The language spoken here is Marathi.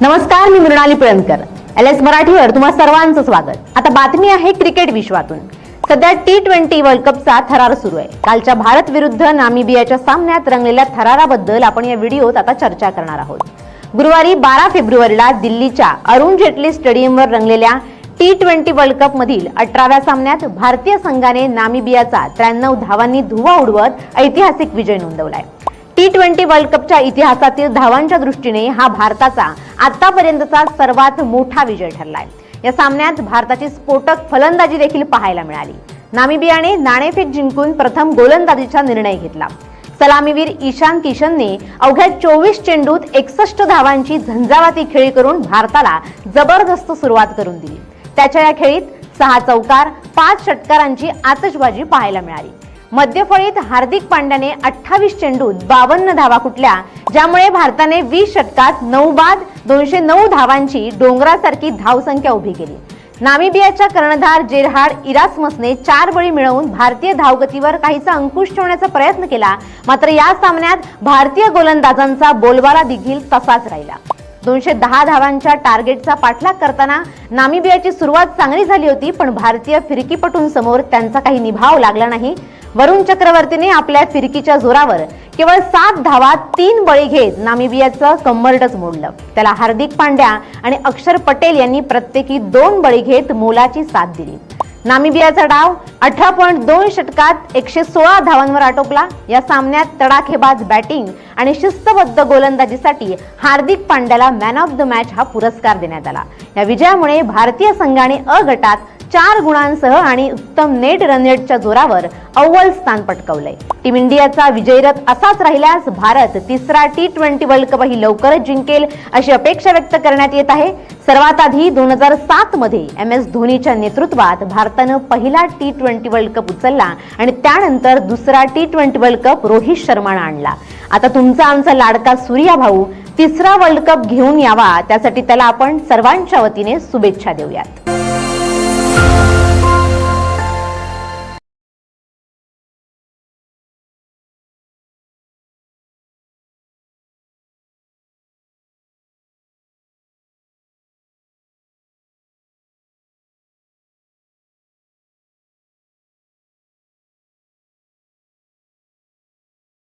नमस्कार मी मृणाली पिळणकर एल एस मराठीवर तुम्हा सर्वांचं स्वागत. आता बातमी आहे क्रिकेट विश्वातून. सध्या टी ट्वेंटी वर्ल्ड कपचा थरार सुरू आहे. कालच्या भारत विरुद्ध नामिबियाच्या सामन्यात रंगलेल्या थराराबद्दल आपण या व्हिडिओत आता चर्चा करणार आहोत. गुरुवारी बारा फेब्रुवारीला दिल्लीच्या अरुण जेटली स्टेडियमवर रंगलेल्या टी ट्वेंटी वर्ल्ड कप मधील अठराव्या सामन्यात भारतीय संघाने नामिबियाचा त्र्याण्णव धावांनी धुवा उडवत ऐतिहासिक विजय नोंदवलाय. टी ट्वेंटी वर्ल्ड कपच्या इतिहासातील धावांच्या दृष्टीने हा भारताचा आतापर्यंतचा सर्वात मोठा विजय ठरलाय. या सामन्यात भारताची स्फोटक फलंदाजी देखील पाहायला मिळाली. नामिबियाने नाणेफेक जिंकून प्रथम गोलंदाजीचा निर्णय घेतला. सलामीवीर ईशान किशनने अवघ्या चोवीस चेंडूत एकसष्ट धावांची झंझावाती खेळी करून भारताला जबरदस्त सुरुवात करून दिली. त्याच्या या खेळीत सहा चौकार पाच षटकारांची आतषबाजी पाहायला मिळाली. मध्यफळीत हार्दिक पांड्याने अठ्ठावीस चेंडूत बावन्न धावा कुटल्या ज्यामुळे भारताने वीस षटकात नऊ बाद दोनशे नऊ धावांची डोंगरासारखी धावसंख्या उभी केली. नामिबियाच्या कर्णधार जेरहाड इरासमसने चार बळी मिळवून भारतीय धावगतीवर काहीसा अंकुश ठेवण्याचा प्रयत्न केला मात्र या सामन्यात भारतीय गोलंदाजांचा बोलबाला देखील तसाच राहिला. दोनशे दहा धावांच्या टार्गेटचा पाठलाग करताना नामिबियाची सुरुवात चांगली झाली होती पण भारतीय फिरकीपटूंसमोर त्यांचा काही निभाव लागला नाही. वरुण चक्रवर्तीने आपल्या फिरकीच्या जोरावर केवळ सात धावात तीन बळी घेत नामिबियाचं कंबरटच मोडलं. त्याला हार्दिक पांड्या आणि अक्षर पटेल यांनी प्रत्येकी दोन बळी घेत मोलाची साथ दिली. नामिबियाचा डाव अठरा पॉईंट दोन षटकात एकशे सोळा धावांवर आटोपला. या सामन्यात तडाखेबाज बॅटिंग आणि शिस्तबद्ध गोलंदाजीसाठी हार्दिक पांड्याला मॅन ऑफ द मॅच हा पुरस्कार देण्यात आला. या विजयामुळे भारतीय संघाने अ गटात चार गुणांसह आणि उत्तम नेट रन रेटच्या जोरावर अव्वल स्थान पटकवलंय. टीम इंडियाचा विजयरथ असाच राहिल्यास भारत तिसरा टी ट्वेंटी वर्ल्ड कपही लवकरच जिंकेल अशी अपेक्षा व्यक्त करण्यात येत आहे. सर्वात आधी दोन हजार सात मध्ये एम एस धोनीच्या नेतृत्वात भारतानं पहिला टी ट्वेंटी वर्ल्ड कप उचलला आणि त्यानंतर दुसरा T twenty world cup Rohit शर्मानं आणला. आता तुमचा आमचा लाडका सूर्या भाऊ तिसरा वर्ल्ड कप घेऊन यावा त्यासाठी त्याला आपण सर्वांच्या वतीने शुभेच्छा देऊयात.